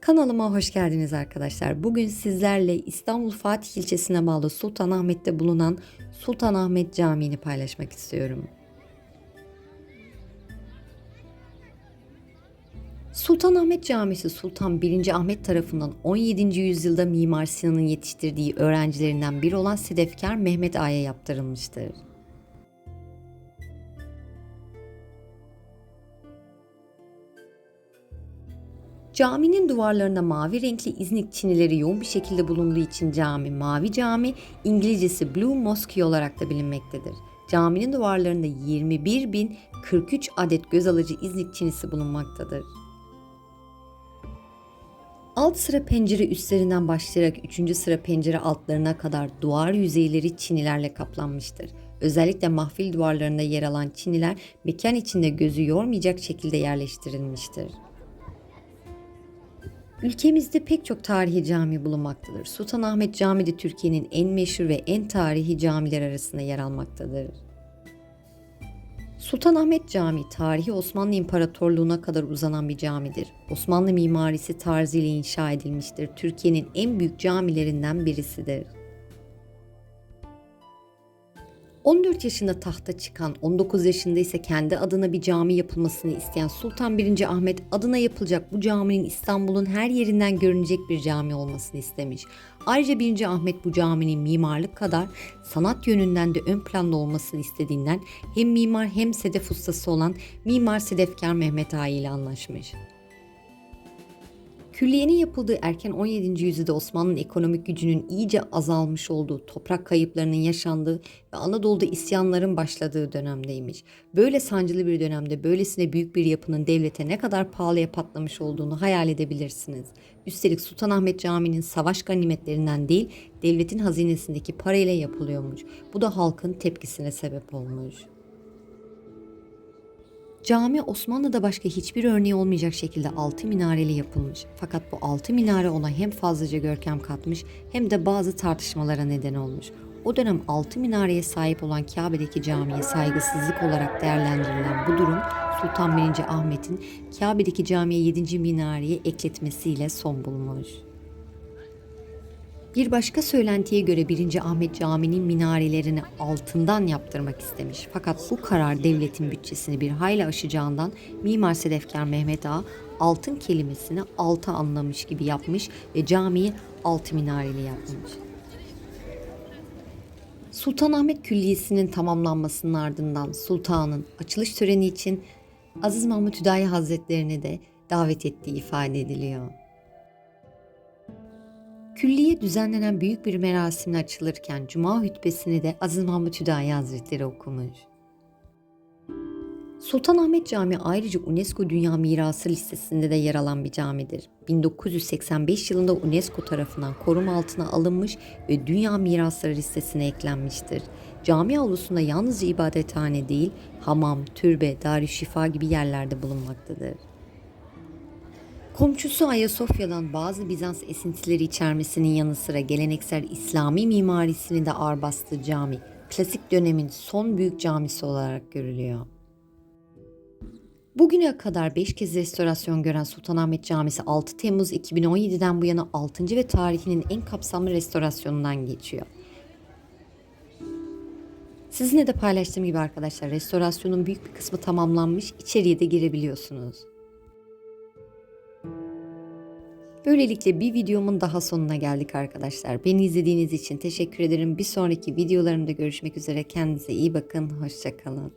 Kanalıma hoş geldiniz arkadaşlar. Bugün sizlerle İstanbul Fatih ilçesine bağlı Sultanahmet'te bulunan Sultanahmet Camii'ni paylaşmak istiyorum. Sultanahmet Camisi Sultan 1. Ahmet tarafından 17. yüzyılda Mimar Sinan'ın yetiştirdiği öğrencilerinden biri olan Sedefkar Mehmet Ağa'ya yaptırılmıştır. Caminin duvarlarında mavi renkli İznik çinileri yoğun bir şekilde bulunduğu için cami Mavi Cami, İngilizcesi Blue Mosque olarak da bilinmektedir. Caminin duvarlarında 21.043 adet göz alıcı İznik çinisi bulunmaktadır. Alt sıra pencere üstlerinden başlayarak 3. sıra pencere altlarına kadar duvar yüzeyleri çinilerle kaplanmıştır. Özellikle mahfil duvarlarında yer alan çiniler mekan içinde gözü yormayacak şekilde yerleştirilmiştir. Ülkemizde pek çok tarihi cami bulunmaktadır. Sultanahmet Camii de Türkiye'nin en meşhur ve en tarihi camiler arasında yer almaktadır. Sultanahmet Camii tarihi Osmanlı İmparatorluğu'na kadar uzanan bir camidir. Osmanlı mimarisi tarzıyla inşa edilmiştir. Türkiye'nin en büyük camilerinden birisidir. 14 yaşında tahta çıkan, 19 yaşında ise kendi adına bir cami yapılmasını isteyen Sultan 1. Ahmet adına yapılacak bu caminin İstanbul'un her yerinden görünecek bir cami olmasını istemiş. Ayrıca 1. Ahmet bu caminin mimarlık kadar sanat yönünden de ön planda olmasını istediğinden hem mimar hem sedef ustası olan Mimar Sedefkar Mehmet Ağa ile anlaşmış. Külliyenin yapıldığı erken 17. yüzyılda Osmanlı'nın ekonomik gücünün iyice azalmış olduğu, toprak kayıplarının yaşandığı ve Anadolu'da isyanların başladığı dönemdeymiş. Böyle sancılı bir dönemde böylesine büyük bir yapının devlete ne kadar pahalıya patlamış olduğunu hayal edebilirsiniz. Üstelik Sultanahmet Camii'nin savaş ganimetlerinden değil, devletin hazinesindeki parayla yapılıyormuş. Bu da halkın tepkisine sebep olmuş. Cami Osmanlı'da başka hiçbir örneği olmayacak şekilde altı minareli yapılmış. Fakat bu altı minare ona hem fazlaca görkem katmış hem de bazı tartışmalara neden olmuş. O dönem altı minareye sahip olan Kabe'deki camiye saygısızlık olarak değerlendirilen bu durum Sultan 1. Ahmet'in Kabe'deki camiye 7. minareyi ekletmesiyle son bulmuş. Bir başka söylentiye göre 1. Ahmet Camii'nin minarelerini altından yaptırmak istemiş. Fakat bu karar devletin bütçesini bir hayli aşacağından Mimar Sedefkar Mehmet Ağa altın kelimesini altı anlamış gibi yapmış ve camiyi altı minareli yapmış. Sultanahmet Külliyesi'nin tamamlanmasının ardından sultanın açılış töreni için Aziz Mahmut Hüdayi Hazretlerini de davet ettiği ifade ediliyor. Külliye düzenlenen büyük bir merasimle açılırken Cuma hutbesini de Aziz Mahmut Hüdayi Hazretleri okumuş. Sultanahmet Camii ayrıca UNESCO Dünya Mirası listesinde de yer alan bir camidir. 1985 yılında UNESCO tarafından koruma altına alınmış ve Dünya Mirasları listesine eklenmiştir. Cami avlusunda yalnızca ibadethane değil, hamam, türbe, darüşşifa gibi yerlerde bulunmaktadır. Komşusu Ayasofya'dan bazı Bizans esintileri içermesinin yanı sıra geleneksel İslami mimarisini de ağır bastığı cami, klasik dönemin son büyük camisi olarak görülüyor. Bugüne kadar 5 kez restorasyon gören Sultanahmet Camisi 6 Temmuz 2017'den bu yana 6. ve tarihinin en kapsamlı restorasyonundan geçiyor. Sizinle de paylaştığım gibi arkadaşlar restorasyonun büyük bir kısmı tamamlanmış, içeriye de girebiliyorsunuz. Böylelikle bir videomun daha sonuna geldik arkadaşlar. Beni izlediğiniz için teşekkür ederim. Bir sonraki videolarımda görüşmek üzere. Kendinize iyi bakın. Hoşçakalın.